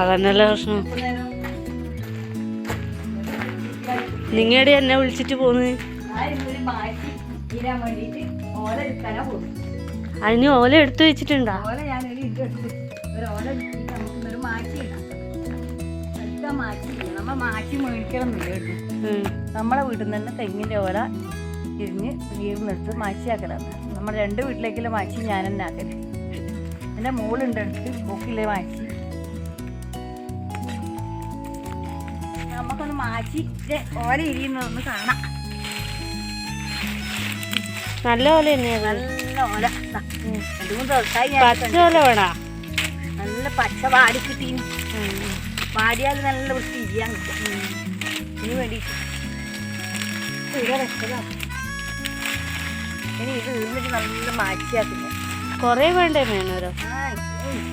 അതന്നല്ല പ്രശ്നം? നിങ്ങളുടെ എന്നെ വിളിച്ചിട്ട് പോന്ന്? അതിന് ഓല എടുത്തു വെച്ചിട്ടുണ്ടാ? നമ്മളെ വീട്ടിൽ നിന്ന് തന്നെ തെങ്ങിന്റെ ഓല ഇരിഞ്ഞ് വീടിനെടുത്ത് മാച്ചിയാക്കലാണ്. നമ്മുടെ രണ്ട് വീട്ടിലേക്കുള്ള മാച്ചി ഞാൻ തന്നെ ആക്കൽ. എന്റെ മോളുണ്ട് അടുത്ത് ഓക്കില്ലേ മാച്ചി. നമുക്കൊന്ന് ദേ ഓല ഇരിയുന്നതൊന്ന് കാണാം നല്ല ഓല നല്ല ഓല പച്ച നല്ല പച്ച വാടി കിട്ടീന് വാടിയാൽ നല്ല വൃത്തി ഇരിയാൻ കിട്ടും ഇതിന് വേണ്ടിയിട്ട് ഇവിടെ വെച്ചതാ ഇനി ഇത് ഇരുന്നിട്ട് നല്ല മാറ്റിയാക്കുന്നു കൊറേ വേണ്ടേ മേനോരോ ആ ഇത്രയും.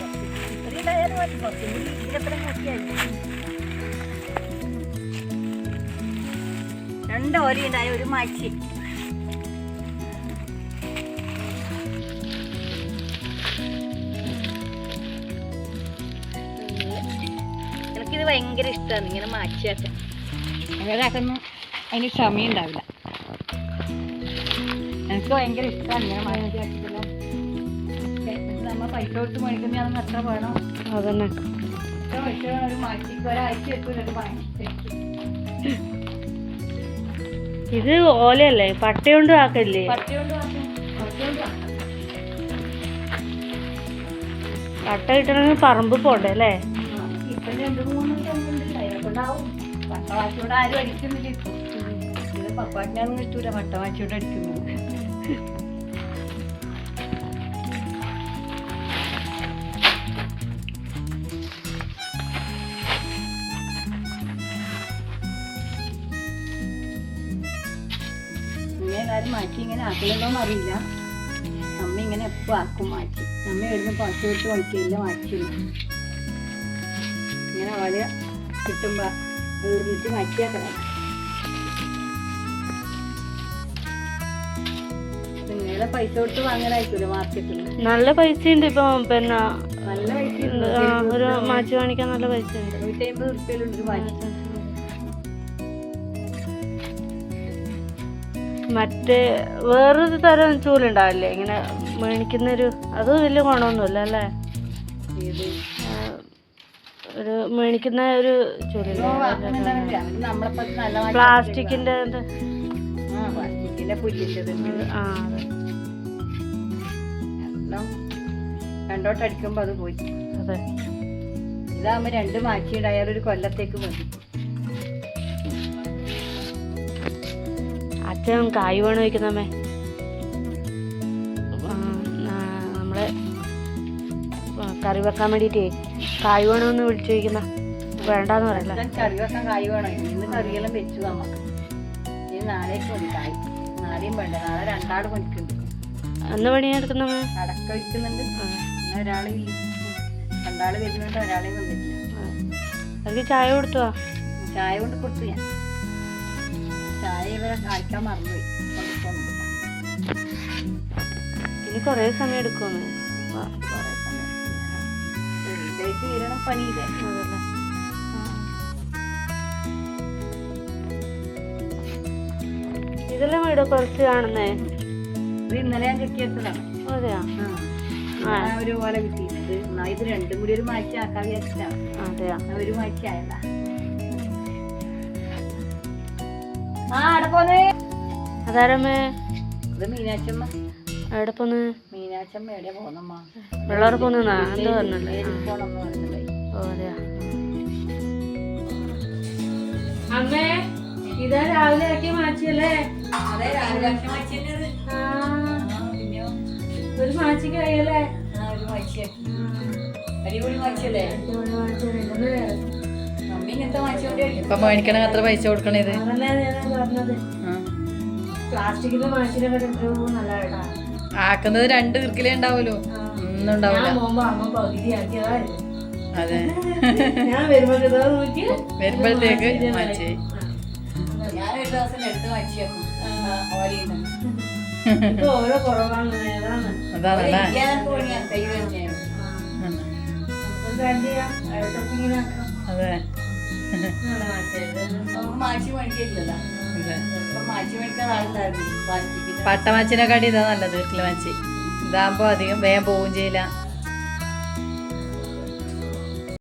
കുറച്ചും കൂടി കൂട്ടിയാൽ രണ്ട് ഉണ്ടായി ഒരു മാച്ചി എനിക്കിത് ഭയങ്കര ഇഷ്ടമാണ് ഇങ്ങനെ മാച്ചിയൊക്കെ അങ്ങനെയാക്കുന്നു അതിന് ക്ഷമയും ഉണ്ടാവില്ല. എനിക്ക് ഭയങ്കര ഇഷ്ടമാണ് ഇങ്ങനെ മാച്ചിയാക്കിയിട്ടുള്ള നമ്മൾ പൈസ കൊടുത്ത് മേടിക്കുന്ന അതൊന്നും എത്ര വേണം? അതന്നെ. എത്ര വേണം ഒരു മാച്ചിക്ക് ഒരാഴ്ച എത്തും ഒരു മാച്ചിക്ക് ഇത് ഓലയല്ലേ? പട്ടി കൊണ്ട് ആക്കല്ലേ പട്ടി കിട്ടണമെങ്കിൽ പറമ്പ് പോണ്ടേ അല്ലേ. പട്ടവാച്ചിയോട് ആരും അടിക്കുന്നില്ല പപ്പാട്ടിനൊന്നും കിട്ടൂല. പട്ടവാച്ചിയോട് അടിക്കുന്നത് എല്ലാവരും മാറ്റി ഇങ്ങനെ ആക്കലുണ്ടോന്ന് അറിയില്ല അമ്മ ഇങ്ങനെ എപ്പോൾ ആക്കും മാറ്റി. അമ്മ എവിടുന്ന് പശു വിട്ട് വയ്ക്കില്ല മാറ്റില്ല ഇങ്ങനെ അവൾ കിട്ടുമ്പോ വീർന്നിട്ട് മാറ്റിയാക്കണം നിങ്ങളെ പൈസ കൊടുത്ത് വാങ്ങലായിരിക്കുമല്ലോ മാർക്കറ്റിൽ നല്ല പൈസ ഉണ്ട് ഇപ്പൊ പിന്നെ നല്ല പൈസ ഒരു മാച്ച് കാണിക്കാൻ നല്ല പൈസ ഉണ്ട്. നൂറ്റി അമ്പത് റുപ്യയിലുണ്ട് ഒരു മാറ്റി. മറ്റേ വേറൊരു തരം ചൂലുണ്ടാവില്ലേ? ഇങ്ങനെ മേണിക്കുന്നൊരു അത് വലിയ ഗുണമൊന്നുമില്ല അല്ലേ? ഒരു മേണിക്കുന്ന ഒരു ചൂല പ്ലാസ്റ്റിക്കിന്റെ. ആ ആ അതെ. പോയി. അതെ. ഇതാകുമ്പോ രണ്ട് മാറ്റി ഉണ്ടായാൽ ഒരു കൊല്ലത്തേക്ക് മതി. അച്ഛൻ കായ് വേണം വയ്ക്കുന്നമ്മേ നമ്മളെ കറി വെക്കാൻ വേണ്ടിട്ടേ കായ് വേണമെന്ന് വിളിച്ചു ചോദിക്കുന്ന. വേണ്ടാന്ന് പറയല്ല ഞാൻ കറി വെക്കാൻ കായ് വേണോ? ഇന്ന് കറിയെല്ലാം വെച്ചു നമ്മ ഇനി നാളേക്ക് മതി കായ്. നാളെയും വേണ്ട. നാളെ രണ്ടാൾ പണിക്കുന്നുണ്ട് എന്ന് പണിയെടുക്കുന്നമ്മേ അടക്ക വയ്ക്കുന്നുണ്ട് ഒരാൾ ഇല്ല. വരുന്നുണ്ട് ഒരാളെ വന്നിട്ടില്ല അവർക്ക് ചായ കൊടുത്തുവാ ചായ കൊണ്ട് കൊടുത്തു ഞാൻ. കാണിക്കാൻ മറന്നുപോയി. ഇനി കുറേ സമയം എടുക്കുമെന്ന്. കുറേ സമയം തീരണം പണിയില്ലേ? ഇതെല്ലാം വീട് കുറച്ച് കാണുന്നേ? ഇത് ഇന്നലെ ഞാൻ കെട്ടിയെടുത്തതാണ് അതെയാ? ഒരു പോലെ കിട്ടിയിട്ടുണ്ട്. ഇത് രണ്ടും കൂടി ഒരു മാറ്റി ആക്കാൻ വിചാരിച്ചിട്ടാണ്. അതെയാ. ഒരു മാറ്റി ആയല്ല അതാരമ്മേ? ഇത് മീനാച്ചമ്മ. എവിടെ പോന്ന്? മീനാച്ചമ്മ എവിടെയാ പോന്നമ്മ? വെള്ളോടെ പോന്നാ എന്താ പറഞ്ഞല്ലേ ഓ അതെയാ. അമ്മേ ഇതാ രാവിലെ ആക്കി മാച്ചിയല്ലേ അതെ രാവിലെ മാച്ചിയത് പിന്നെയോ? ഒരു മാച്ചി കഴിയല്ലേ? ആ ഒരു മാച്ചിയാക്കി അടിപൊളി മാച്ചിയല്ലേ മമ്മി ഇങ്ങനത്തെ മാച്ചി കൊണ്ട് ഇപ്പൊ മേടിക്കണ അത്ര പൈസ കൊടുക്കണ ഇത്. ആക്കുന്നത് രണ്ട് കിർക്കിലേ ഉണ്ടാവുമല്ലോ ഒന്നും ഉണ്ടാവില്ല. അതെ. വരുമ്പോഴത്തേക്ക് മാറ്റി. ഞാൻ ഒരു ദിവസം എടുത്ത് ഓരോ കുറവാണ് അതാണല്ലേ അതെ. പട്ടമാച്ചിനെക്കാട്ടി ഇതാ നല്ലത് വീട്ടിലെ മാച്ചി ഇതാകുമ്പോ അധികം വേഗം പോവുകയും ചെയ്യില്ല.